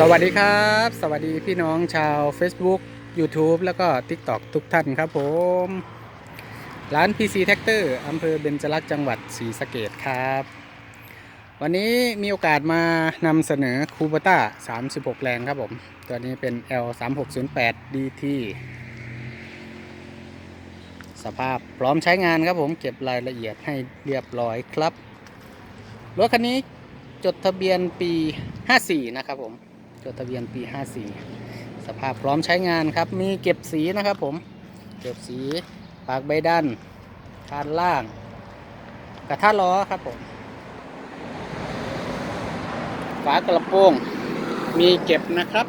สวัสดีครับ สวัสดีพี่น้องชาว Facebook YouTube แล้วก็ TikTok ทุกท่านครับผม ร้าน PC t r a c t o r อำเภอเบญจลักษณ์จังหวัดศรีสะเกดครับ วันนี้มีโอกาสมานำเสนอคู b ต้า 36 แรงครับผม ตัวนี้เป็น L 3 6 0 8 DT สภาพพร้อมใช้งานครับผม เก็บรายละเอียดให้เรียบร้อยครับ รถคันนี้จดทะเบียนปี 54 นะครับผม จดทะเบียนปี 54 สภาพพร้อมใช้งานครับ มีเก็บสีนะครับผม เก็บสี ปากใบด้านคานล่าง กระทะล้อครับผม ฝากระโปรง มีเก็บนะครับ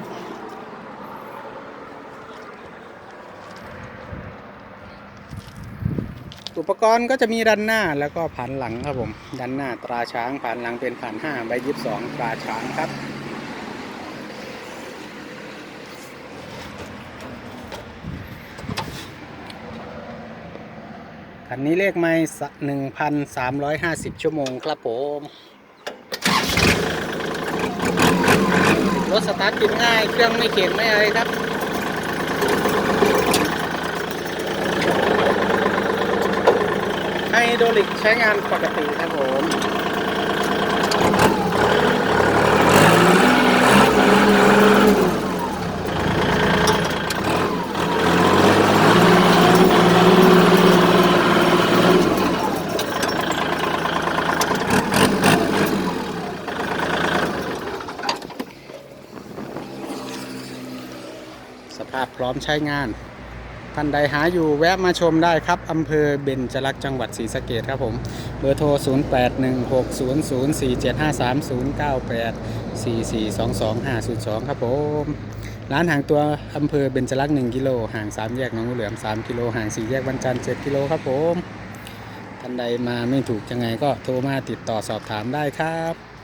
อุปกรณ์ก็จะมีดันหน้าแล้วก็ผ่านหลังครับผม ดันหน้าตราช้างผ่านหลังเป็นผ่านห้าใบยิบสองตราช้างครับ คันนี้เลขไม่หนึ่งพันสามร้อยห้าสิบชั่วโมงครับผม รถสตาร์ทติดง่าย เครื่องไม่เข็นไม่อะไรครับไฮโดรลิกใช้งานปกติครับผม สภาพพร้อมใช้งาน ท่านใดหาอยู่แวะมาชมได้ครับอำเภอเบญจลักษณ์จังหวัดศรีสะเกดครับผม เบอร์โทร 0816004753-098-4422-502 ครับผมร้านห่างตัวอำเภอเบญจลักษณ์1กิโลห่าง 3 แยกหนองงูเหลือม 3 กิโลห่าง 4 แยกวันจันทร์7กิโลครับผม ท่านใดมาไม่ถูกยังไงก็โทรมาติดต่อสอบถามได้ครับ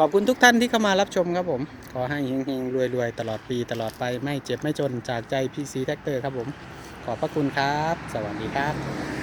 ขอบคุณทุกท่านที่เข้ามารับชมครับผม ขอให้เฮงๆรวยๆ ตลอดปีตลอดไปไม่เจ็บไม่จนจากใจพีซีแท็กเตอร์ครับผม ขอบพระคุณครับ สวัสดีครับ